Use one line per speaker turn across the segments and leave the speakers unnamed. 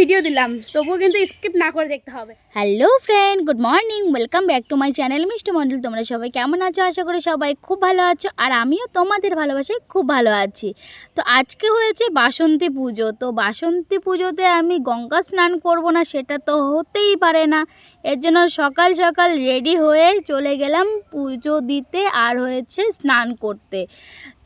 Video দিলাম, তবুও কিন্তু স্কিপ না করে দেখতে হবে। Hello friend good morning welcome back to my channel Mishti Mondal তোমরা সবাই কেমন আছো? আশা করি সবাই খুব ভালো আছো, আর আমিও তোমাদের ভালোবাসায় খুব ভালো আছি। তো আজকে হয়েছে বাসন্তী পুজো, তো বাসন্তী পুজোতে আমি গঙ্গা স্নান করব না, সেটা তো হতেই পারে না। এর জন্য সকাল সকাল রেডি হয়ে চলে গেলাম পুজো দিতে আর হয়েছে স্নান করতে।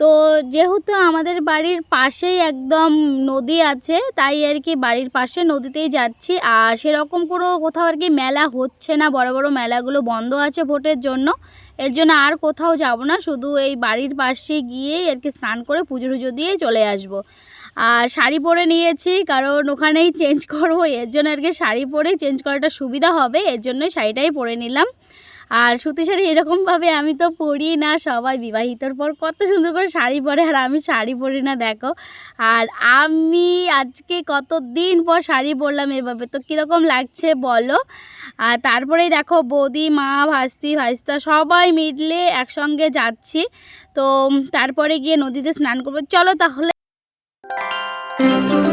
তো যেহেতু আমাদের বাড়ির পাশেই একদম নদী আছে, তাই আর কি বাড়ির পাশে নদীতেই যাচ্ছি। আর সেরকম কোনো কোথাও আর কি মেলা হচ্ছে না, বড় বড় মেলাগুলো বন্ধ আছে ভোটের জন্য। এর জন্য আর কোথাও যাব না, শুধু এই বাড়ির পাশে গিয়েই আর কি স্নান করে পুজো টুজো দিয়ে চলে আসব। আর শাড়ি পরে নিয়েছি, কারণ ওখানেই চেঞ্জ করব, এর জন্য আর কি শাড়ি পরেই চেঞ্জ করাটা সুবিধা হবে, এর জন্যই শাড়িটাই পরে নিলাম। আর সুতি শাড়ি এরকমভাবে আমি তো পরি না, সবাই বিবাহিতর পর কত সুন্দর করে শাড়ি পরে, আর আমি শাড়ি পরি না, দেখো। আর আমি আজকে কত দিন পর শাড়ি পরলাম এভাবে, তো কীরকম লাগছে বলো? আর তারপরেই দেখো, বৌদি, মা, ভাস্তি ভাস্তা সবাই মিলে একসঙ্গে যাচ্ছি। তো তারপরে গিয়ে নদীতে স্নান করব। চলো তাহলে Música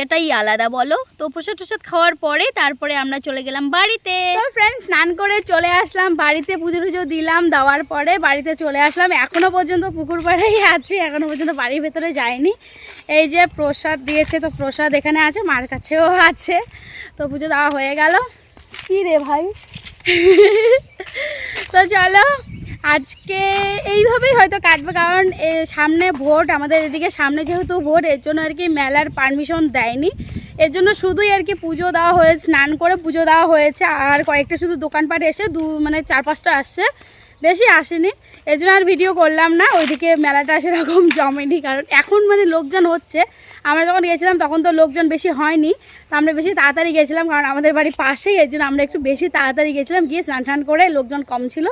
মজাটাই আলাদা, বলো? তো প্রসাদ টসাদ খাওয়ার পরে তারপরে আমরা চলে গেলাম বাড়িতে। ফ্রেন্ড স্নান করে চলে আসলাম, বাড়িতে পুজো টুজো দিলাম, দেওয়ার পরে বাড়িতে চলে আসলাম। এখনও পর্যন্ত পুকুর পাড়েই আছে, এখনও পর্যন্ত বাড়ির ভেতরে যায়নি এই যে প্রসাদ দিয়েছে, তো প্রসাদ এখানে আছে, মার কাছেও আছে। তো পুজো দেওয়া হয়ে গেল। কি রে ভাই? তো চলো আজকে এইভাবেই হয়তো কাটবে, কারণ সামনে ভোট, আমাদের এদিকে সামনে যেহেতু ভোট, এর জন্য আর কি মেলার পারমিশন দেয়নি। এর জন্য শুধুই আর কি পুজো দেওয়া হয়েছে স্নান করে পুজো দেওয়া হয়েছে, আর কয়েকটা শুধু দোকানপাট এসে দু মানে চার, পাঁচটা আসছে। বেশি আসেনি। এই জন্য আর ভিডিও করলাম না। ওইদিকে মেলাটা সেরকম জমেনি, কারণ এখন মানে লোকজন হচ্ছে। আমরা যখন গেছিলাম তখন তো লোকজন বেশি হয়নি। তো আমরা বেশি তাড়াতাড়ি গেছিলাম, কারণ আমাদের বাড়ি পাশেই এই জন্য আমরা একটু বেশি তাড়াতাড়ি গেছিলাম। গিয়ে স্নান টান করে লোকজন কম ছিল।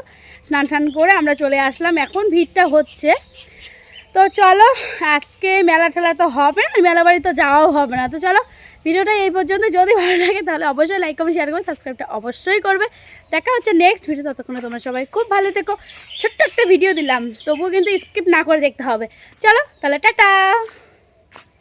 স্নান টান করে আমরা চলে আসলাম। এখন ভিড়টা হচ্ছে। তো চলো, আজকে মেলা ঠেলা তো হবে না, মেলা বাড়ি তো যাওয়াও হবে না। তো চলো ভিডিওটা এই পর্যন্ত যদি ভালো লাগে, তাহলে অবশ্যই লাইক কমেন্ট শেয়ার করবে। সাবস্ক্রাইবটা অবশ্যই করবে। দেখা হচ্ছে নেক্সট ভিডিও ততক্ষণে তোমরা সবাই খুব ভালো থেকো। ছোট্ট একটা ভিডিও দিলাম। তবুও কিন্তু স্কিপ না করে দেখতে হবে। চলো, তাহলে টাটা!